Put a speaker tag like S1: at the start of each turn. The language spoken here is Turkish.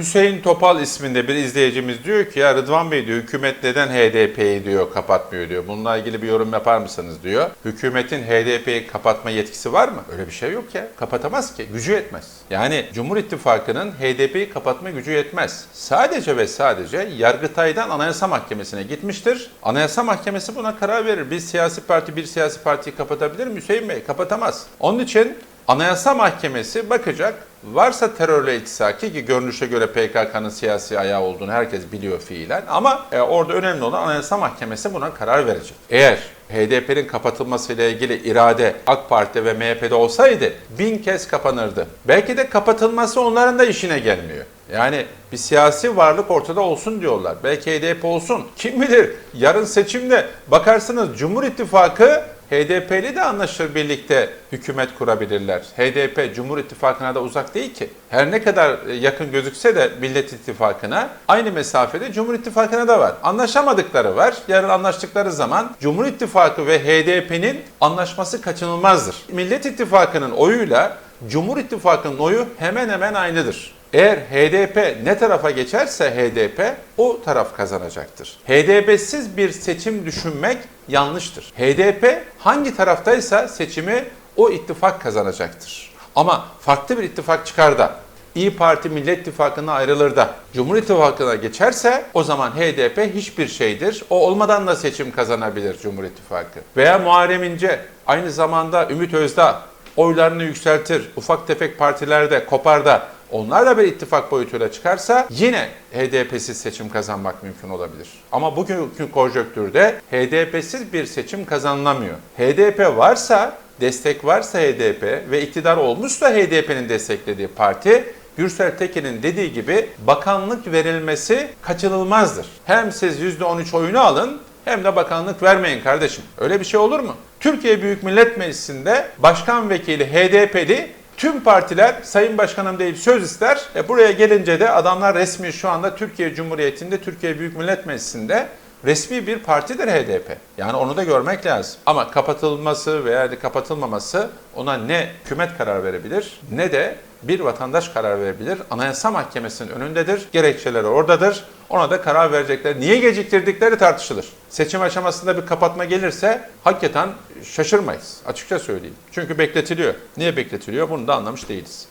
S1: Hüseyin Topal isminde bir izleyicimiz diyor ki ya Rıdvan Bey diyor hükümet neden HDP'yi diyor kapatmıyor diyor. Bununla ilgili bir yorum yapar mısınız diyor. Hükümetin HDP'yi kapatma yetkisi var mı? Öyle bir şey yok ya. Kapatamaz ki. Gücü yetmez. Yani Cumhur İttifakı'nın HDP'yi kapatma gücü yetmez. Sadece ve sadece Yargıtay'dan Anayasa Mahkemesi'ne gitmiştir. Anayasa Mahkemesi buna karar verir. Bir siyasi parti bir siyasi partiyi kapatabilir mi Hüseyin Bey? Kapatamaz. Onun için Anayasa Mahkemesi bakacak. Varsa terörle ittisaki ki görünüşe göre PKK'nın siyasi ayağı olduğunu herkes biliyor fiilen. Ama e, orada önemli olan Anayasa Mahkemesi buna karar verecek. Eğer HDP'nin kapatılmasıyla ilgili irade AK Parti ve MHP'de olsaydı bin kez kapanırdı. Belki de kapatılması onların da işine gelmiyor. Yani bir siyasi varlık ortada olsun diyorlar. Belki HDP olsun. Kim bilir yarın seçimde bakarsınız Cumhur İttifakı HDP'li de anlaşır birlikte hükümet kurabilirler. HDP Cumhur İttifakı'na da uzak değil ki. Her ne kadar yakın gözükse de Millet İttifakı'na aynı mesafede Cumhur İttifakı'na da var. Anlaşamadıkları var. Yarın anlaştıkları zaman Cumhur İttifakı ve HDP'nin anlaşması kaçınılmazdır. Millet İttifakı'nın oyuyla Cumhur İttifakı'nın oyu hemen hemen aynıdır. Eğer HDP ne tarafa geçerse HDP o taraf kazanacaktır. HDP'siz bir seçim düşünmek yanlıştır. HDP hangi taraftaysa seçimi o ittifak kazanacaktır. Ama farklı bir ittifak çıkar da İyi Parti Millet İttifakı'na ayrılır da Cumhur İttifakı'na geçerse o zaman HDP hiçbir şeydir. O olmadan da seçim kazanabilir Cumhur İttifakı. Veya Muharrem İnce aynı zamanda Ümit Özdağ oylarını yükseltir. Ufak tefek partilerde kopar da onlar da bir ittifak boyutuyla çıkarsa yine HDP'siz seçim kazanmak mümkün olabilir. Ama bugünkü konjonktürde HDP'siz bir seçim kazanılamıyor. HDP varsa, destek varsa HDP ve iktidar olmuşsa HDP'nin desteklediği parti Gürsel Tekin'in dediği gibi bakanlık verilmesi kaçınılmazdır. Hem siz %13 oyunu alın hem de bakanlık vermeyin kardeşim. Öyle bir şey olur mu? Türkiye Büyük Millet Meclisi'nde başkan vekili HDP'li Tüm partiler Sayın Başkanım deyip söz ister. E buraya gelince de adamlar resmi şu anda Türkiye Cumhuriyeti'nde, Türkiye Büyük Millet Meclisi'nde resmi bir partidir HDP. Yani onu da görmek lazım. Ama kapatılması veya kapatılmaması ona ne hükümet karar verebilir ne de bir vatandaş karar verebilir. Anayasa Mahkemesi'nin önündedir. Gerekçeleri oradadır. Ona da karar verecekler. Niye geciktirdikleri tartışılır. Seçim aşamasında bir kapatma gelirse hakikaten şaşırmayız. Açıkça söyleyeyim. Çünkü bekletiliyor. Niye bekletiliyor bunu da anlamış değiliz.